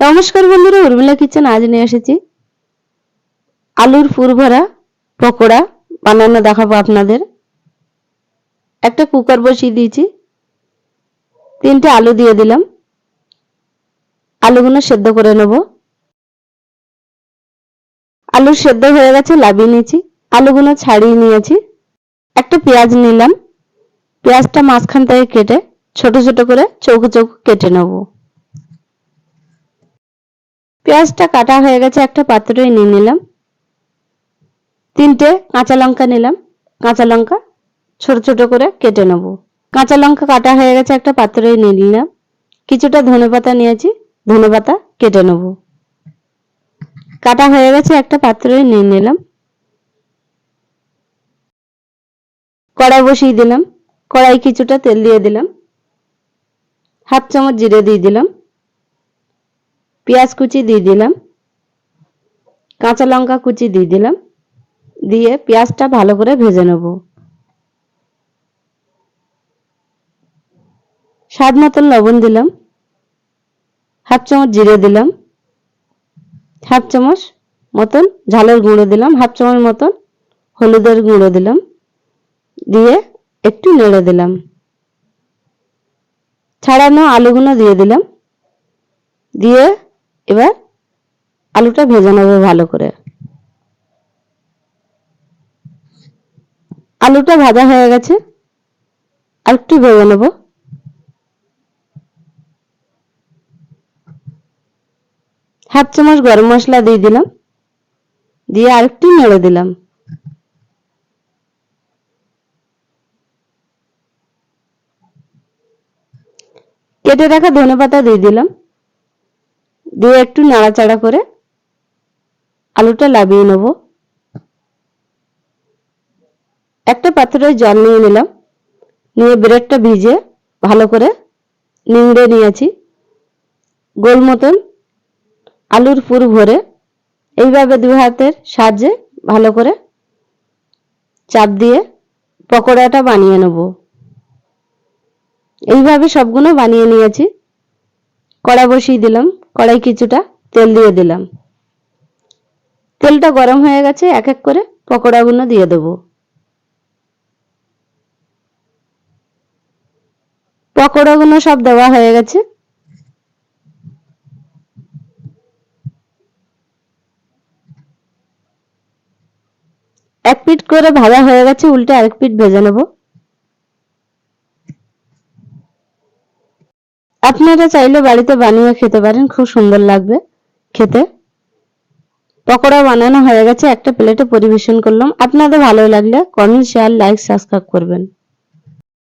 নমস্কার বন্ধুরা, উর্মিলা কিচেন আজ নিয়ে এসেছি। আলুর পুর ভরা পকোড়া বানানো দেখাবো আপনাদের। একটা কুকার বসিয়ে দিয়েছি। তিনটে আলু দিয়ে দিলাম। আলুগুলো সেদ্ধ করে নেব। আলু সেদ্ধ হয়ে গেছে লাভিয়ে নিয়েছি। আলুগুলো ছাড়িয়ে নিয়েছি। একটা পেঁয়াজ নিলাম। পেঁয়াজটা মাঝখান থেকে কেটে ছোট ছোট করে চৌকো চৌকো কেটে নেব। পেঁয়াজটা কাটা হয়ে গেছে, একটা পাত্রে নিয়ে নিলাম। তিনটে কাঁচা লঙ্কা নিলাম। কাঁচা লঙ্কা ছোট ছোট করে কেটে নেব। কাঁচা লঙ্কা কাটা হয়ে গেছে, একটা পাত্রে নিয়ে নিলাম। কিছুটা ধনে পাতা নিয়েছি, ধনে পাতা কেটে নেব। কাটা হয়ে গেছে, একটা পাত্রে নিয়ে নিলাম। কড়াই বসিয়ে দিলাম। কড়াই কিছুটা তেল দিয়ে দিলাম। হাফ চামচ জিরে দিয়ে দিলাম। পেঁয়াজ কুচি দিয়ে দিলাম, কাঁচা লঙ্কা কুচি দিয়ে দিলাম, দিয়ে পেঁয়াজটা ভালো করে ভেজে নেব। স্বাদ মতন লবণ দিলাম, হাফ চামচ জিরে দিলাম, হাফ চামচ মতন ঝালের গুঁড়ো দিলাম, হাফ চামচ মতন হলুদের গুঁড়ো দিলাম, দিয়ে একটু নেড়ে দিলাম। ছাড়ানো আলুগুলো দিয়ে দিলাম, দিয়ে এবার আলুটা ভেজে নেব ভালো করে। আলুটা ভাজা হয়ে গেছে। আর একটু ভেজে নেব। হাফ চামচ গরম মশলা দিয়ে দিলাম। দিয়ে আরেকটু নেড়ে দিলাম। কেটে রাখা ধনে পাতা দিয়ে দিলাম। দিয়ে একটু নাড়াচাড়া করে আলুটা লাভিয়ে নেব। একটা পাত্রে জল নিয়ে নিলাম। নিয়ে ব্রেডটা ভিজে ভালো করে নিংড়ে নিয়েছি। গোল মতন আলুর পুর ভরে এইভাবে দু হাতের সাহায্যে ভালো করে চাপ দিয়ে পকোড়াটা বানিয়ে নেব। এইভাবে সবগুলো বানিয়ে নিয়েছি। কড়া বসিয়ে দিলাম। কড়াই কিছুটা তেল দিয়ে দিলাম। তেলটা গরম হয়ে গেছে, এক এক করে পকোড়াগুলো দিয়ে দেব। পকোড়াগুলো সব দেওয়া হয়ে গেছে। এক পিট করে ভাজা হয়ে গেছে, উল্টে আরেক পিট ভেজে নেব। আপনারা চাইলে বাড়িতে বানিয়ে খেতে পারেন, খুব সুন্দর লাগবে খেতে। পকোড়া বানানো হয়ে গেছে, একটা প্লেটে পরিবেশন করলাম। আপনাদের ভালো লাগলে কমেন্ট শেয়ার লাইক সাবস্ক্রাইব করবেন।